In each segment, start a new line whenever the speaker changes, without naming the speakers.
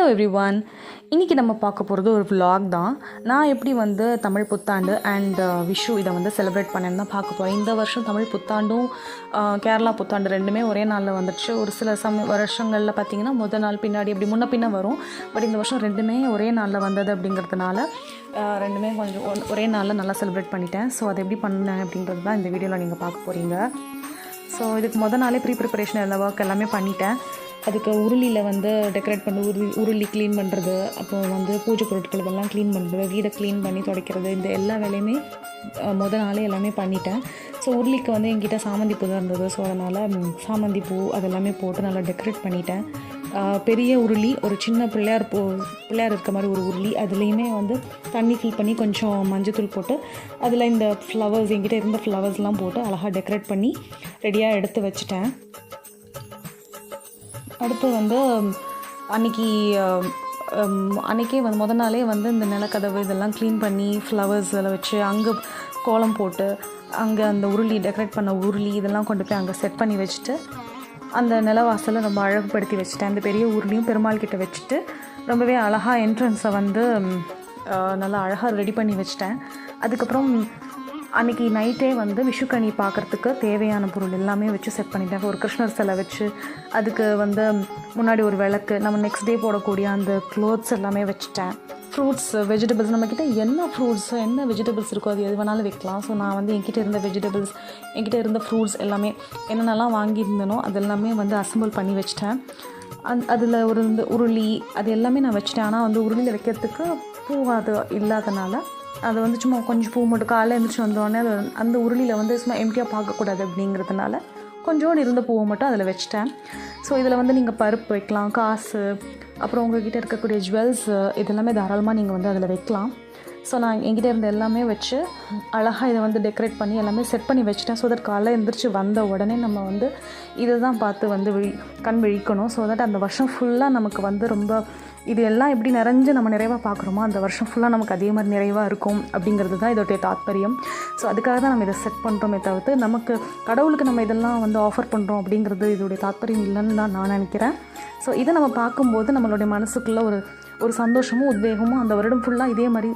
Hello every one இன்றைக்கி நம்ம பார்க்க போகிறது ஒரு vlog தான். நான் எப்படி வந்து தமிழ் புத்தாண்டு அண்ட் uh, விஷு இதை வந்து செலிப்ரேட் பண்ணேன்னு தான் பார்க்க போகிறேன் இந்த வருஷம் தமிழ் புத்தாண்டும் uh, கேரளா புத்தாண்டு ரெண்டுமே ஒரே நாளில் வந்துடுச்சு ஒரு சில சம வருஷங்களில் பார்த்தீங்கன்னா முத நாள் பின்னாடி அப்படி முன்ன பின்ன வரும். பட் இந்த வருஷம் ரெண்டுமே ஒரே நாளில் வந்தது அப்படிங்கிறதுனால uh, ரெண்டுமே கொஞ்சம் ஒரே நாளில் நல்லா செலிப்ரேட் பண்ணிட்டேன். ஸோ அதை எப்படி பண்ணேன் அப்படின்றது தான் இந்த வீடியோவில் நீங்கள் பார்க்க போகிறீங்க ஸோ இதுக்கு முதல் நாளே ப்ரீ ப்ரிப்பரேஷன் எல்லா ஒர்க் எல்லாமே பண்ணிட்டேன். அதுக்கு உருளியில் வந்து டெக்கரேட் பண்ணி உருளி உருளி க்ளீன் பண்ணுறது அப்புறம் வந்து பூஜை பொருட்கள் இதெல்லாம் க்ளீன் பண்ணுறது வீடை க்ளீன் பண்ணி துடைக்கிறது இந்த எல்லா வேலையுமே முத நாளே எல்லாமே பண்ணிட்டேன். ஸோ உருளிக்கு வந்து எங்கிட்ட சாமந்தி பூ தான் இருந்தது. ஸோ அதனால் சாமந்தி பூ அதெல்லாமே போட்டு நல்லா டெக்கரேட் பண்ணிட்டேன். பெரிய உருளி ஒரு சின்ன பிள்ளையார் போ பிள்ளையார் இருக்க மாதிரி ஒரு உருளி அதுலேயுமே வந்து தண்ணி ஃபில் பண்ணி கொஞ்சம் மஞ்சத்தூள் போட்டு அதில் இந்த ஃப்ளவர்ஸ் எங்கிட்ட இருந்த ஃப்ளவர்ஸ்லாம் போட்டு அழகாக டெக்கரேட் பண்ணி ரெடியாக எடுத்து வச்சுட்டேன். அடுத்து வந்து அன்னைக்கு அன்றைக்கே வந்து முத நாளே வந்து இந்த நிலக்கதவு இதெல்லாம் க்ளீன் பண்ணி ஃப்ளவர்ஸ் இதெல்லாம் வச்சு அங்கே கோலம் போட்டு அங்கே அந்த உருளி டெக்கரேட் பண்ண உருளி இதெல்லாம் கொண்டு போய் அங்கே செட் பண்ணி வச்சுட்டு அந்த நிலவாசலை ரொம்ப அழகுபடுத்தி வச்சுட்டேன் அந்த பெரிய உருளியும் பெருமாள் கிட்ட வச்சுட்டு ரொம்பவே அழகாக என்ட்ரன்ஸை வந்து நல்லா அழகாக ரெடி பண்ணி வச்சிட்டேன். அதுக்கப்புறம் அன்றைக்கி நைட்டே வந்து விஷுக்கனி பார்க்குறதுக்கு தேவையான பொருள் எல்லாமே வச்சு செட் பண்ணிட்டேன் ஒரு கிருஷ்ணர் சிலை வச்சு அதுக்கு வந்து முன்னாடி ஒரு விளக்கு நம்ம நெக்ஸ்ட் டே போடக்கூடிய அந்த க்ளோத்ஸ் எல்லாமே வச்சுட்டேன். ஃப்ரூட்ஸ் வெஜிடபிள்ஸ் நம்மக்கிட்ட என்ன ஃப்ரூட்ஸ் என்ன வெஜிடபிள்ஸ் இருக்கோ அது எது வேணாலும் வைக்கலாம். ஸோ நான் வந்து என்கிட்ட இருந்த வெஜிடபிள்ஸ் என்கிட்ட இருந்த ஃப்ரூட்ஸ் எல்லாமே என்னென்னலாம் வாங்கியிருந்தனோ அது எல்லாமே வந்து அசம்பிள் பண்ணி வச்சிட்டேன். அந் அதில் ஒரு இந்த உருளி அது எல்லாமே நான் வச்சிட்டேன். ஆனால் வந்து உருளியில் வைக்கிறதுக்கு பூ அது இல்லாதனால அது வந்து சும்மா கொஞ்சம் பூ மட்டும் காலையில் எழுந்திரிச்சு வந்தோடனே அது அந்த உருளியில் வந்து சும்மா எம்டியாக பார்க்கக்கூடாது அப்படிங்கிறதுனால கொஞ்சோண்டு இருந்த பூவை மட்டும் அதில் வச்சிட்டேன். ஸோ இதில் வந்து நீங்கள் பருப்பு வைக்கலாம் காசு அப்புறம் உங்ககிட்ட இருக்கக்கூடிய ஜுவல்ஸ் இதெல்லாமே தாராளமாக நீங்கள் வந்து அதில் வைக்கலாம். ஸோ நான் என்கிட்ட இருந்த எல்லாமே வச்சு அழகாக இதை வந்து டெக்கரேட் பண்ணி எல்லாமே செட் பண்ணி வச்சுட்டேன். ஸோ தட் காலைல எந்திரிச்சு வந்த உடனே நம்ம வந்து இதை தான் பார்த்து வந்து விழி கண் விழிக்கணும். ஸோ தட் அந்த வருஷம் ஃபுல்லாக நமக்கு வந்து ரொம்ப இது எல்லாம் எப்படி நிறைஞ்சு நம்ம நிறைவாக பார்க்குறோமோ அந்த வருஷம் ஃபுல்லாக நமக்கு அதே மாதிரி நிறைவாக இருக்கும் அப்படிங்கிறது தான் இதோடைய தாத்பரியம். ஸோ அதுக்காக தான் நம்ம இதை செட் பண்ணுறோமே தவிர்த்து நமக்கு கடவுளுக்கு நம்ம இதெல்லாம் வந்து ஆஃபர் பண்ணுறோம் அப்படிங்கிறது இதோடைய தாத்பரியம் இல்லைன்னு தான் நான் நினைக்கிறேன். ஸோ இதை நம்ம பார்க்கும்போது நம்மளுடைய மனசுக்குள்ளே ஒரு ஒரு சந்தோஷமும் உத்வேகமும் அந்த வருடம் ஃபுல்லாக இதே மாதிரி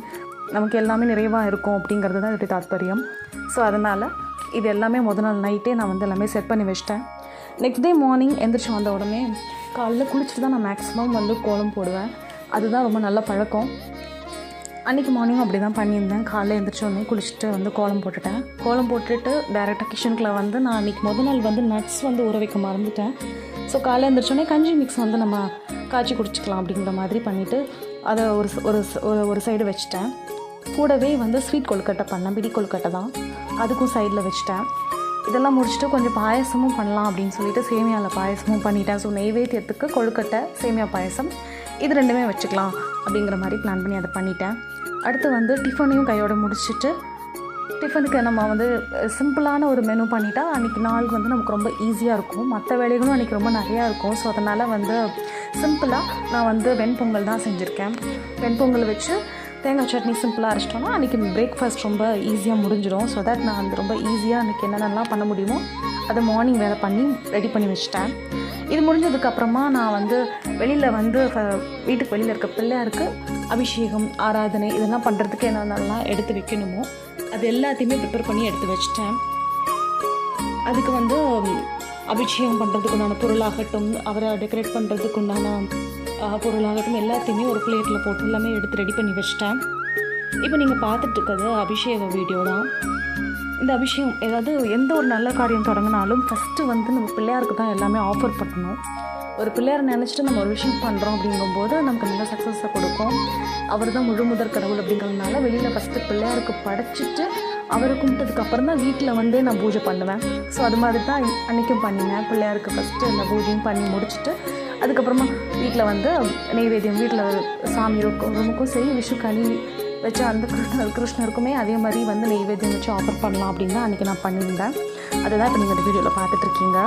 நமக்கு எல்லாமே நிறைவாக இருக்கும் அப்படிங்கிறது தான் இதோடைய தாத்பரியம். ஸோ அதனால் இது எல்லாமே முத நாள் நைட்டே நான் வந்து எல்லாமே செட் பண்ணி வச்சிட்டேன். நெக்ஸ்ட் டே மார்னிங் எந்திரிச்சு வந்த உடனே காலைல குளிச்சுட்டு தான் நான் மேக்ஸிமம் வந்து கோலம் போடுவேன். அதுதான் ரொம்ப நல்ல பழக்கம். அன்றைக்கி மார்னிங் அப்படி தான் பண்ணியிருந்தேன். காலைல எழுந்திரிச்ச உடனே குளிச்சுட்டு வந்து கோலம் போட்டுட்டேன். கோலம் போட்டுட்டு டேரெக்டாக கிச்சனுக்குள்ள வந்து நான் அன்றைக்கி முதல் நாள் வந்து நட்ஸ் வந்து ஊற வைக்க மறந்துட்டேன். ஸோ காலைல எழுந்திரிச்சோடனே கஞ்சி மிக்ஸ் வந்து நம்ம காய்ச்சி குடிச்சிக்கலாம் அப்படிங்கிற மாதிரி பண்ணிவிட்டு அதை ஒரு ஒரு ஒரு ஒரு சைடு வச்சுட்டேன். கூடவே வந்து ஸ்வீட் கொழுக்கட்டை பண்ணேன். பிடி கொழுக்கட்டை தான். அதுக்கும் சைடில் வச்சுட்டேன். இதெல்லாம் முடிச்சுட்டு கொஞ்சம் பாயசமும் பண்ணலாம் அப்படின்னு சொல்லிட்டு சேமியாவில் பாயசமும் பண்ணிட்டேன். ஸோ நெய்வேத்தியத்துக்கு கொழுக்கட்டை சேமியா பாயசம் இது ரெண்டுமே வச்சுக்கலாம் அப்படிங்கிற மாதிரி பிளான் பண்ணி அதை பண்ணிட்டேன். அடுத்து வந்து டிஃபனையும் கையோடு முடிச்சுட்டு டிஃபனுக்கு நம்ம வந்து சிம்பிளான ஒரு மெனு பண்ணிட்டா அன்றைக்கி நாள் வந்து நமக்கு ரொம்ப ஈஸியாக இருக்கும். மற்ற வேலைகளும் அன்றைக்கி ரொம்ப நிறையா இருக்கும். ஸோ அதனால் வந்து சிம்பிளாக நான் வந்து வெண்பொங்கல் தான் செஞ்சுருக்கேன். வெண்பொங்கல் வச்சு தேங்காய் சட்னி சிம்பிளாக அரைச்சிட்டோன்னா அன்றைக்கி பிரேக்ஃபாஸ்ட் ரொம்ப ஈஸியாக முடிஞ்சிடும். ஸோ தட் நான் வந்து ரொம்ப ஈஸியாக அன்றைக்கி என்னென்னலாம் பண்ண முடியுமோ அதை மார்னிங் வேலை பண்ணி ரெடி பண்ணி வச்சிட்டேன். இது முடிஞ்சதுக்கப்புறமா நான் வந்து வெளியில் வந்து வீட்டுக்கு வெளியில் இருக்க பிள்ளையாருக்கு அபிஷேகம் ஆராதனை இதெல்லாம் பண்ணுறதுக்கு என்னென்னலாம் எடுத்து வைக்கணுமோ அது எல்லாத்தையுமே ப்ரிப்பேர் பண்ணி எடுத்து வச்சிட்டேன். அதுக்கு வந்து அபிஷேகம் பண்ணுறதுக்கு உண்டான பொருளாகட்டும் அவரை டெக்கரேட் பண்ணுறதுக்கு உண்டான பொருளாகட்டும் எல்லாத்தையுமே ஒரு பிளேட்டில் போட்டு எல்லாமே எடுத்து ரெடி பண்ணி வச்சிட்டேன். இப்போ நீங்கள் பார்த்துட்டு இருக்கிறது அபிஷேக வீடியோ தான். இந்த அபிஷேகம் ஏதாவது எந்த ஒரு நல்ல காரியம் தொடங்கினாலும் ஃபஸ்ட்டு வந்து நம்ம பிள்ளையாருக்கு தான் எல்லாமே ஆஃபர் பண்ணணும். ஒரு பிள்ளையார் நினச்சிட்டு நம்ம ஒரு விஷயம் பண்ணுறோம் அப்படிங்கும்போது நமக்கு நல்ல சக்ஸஸை கொடுக்கும். அவர் தான் முழு முதற் கடவுள் அப்படிங்கிறதுனால வெளியில் ஃபஸ்ட்டு பிள்ளையாருக்கு படைச்சிட்டு அவரை கும்பிட்டதுக்கு அப்புறம் தான் வீட்டில் வந்து நான் பூஜை பண்ணுவேன். ஸோ அது மாதிரி தான் அன்றைக்கும் பண்ணினேன். பிள்ளையாருக்கு ஃபஸ்ட்டு அந்த பூஜையும் பண்ணி முடிச்சுட்டு அதுக்கப்புறமா வீட்டில் வந்து நெய்வேத்தியம் வீட்டில் சாமி இருக்கும். ரூமுக்கும் சரி விஷு களி வச்சு அந்த கிருஷ்ணர் கிருஷ்ணருக்குமே அதே மாதிரி வந்து நெய்வேத்தியம் வச்சு ஆஃபர் பண்ணலாம் அப்படின்னு தான் அன்றைக்கி நான் பண்ணியிருந்தேன். அதுதான் இப்போ நீங்கள் இந்த வீடியோவில் பார்த்துட்ருக்கீங்க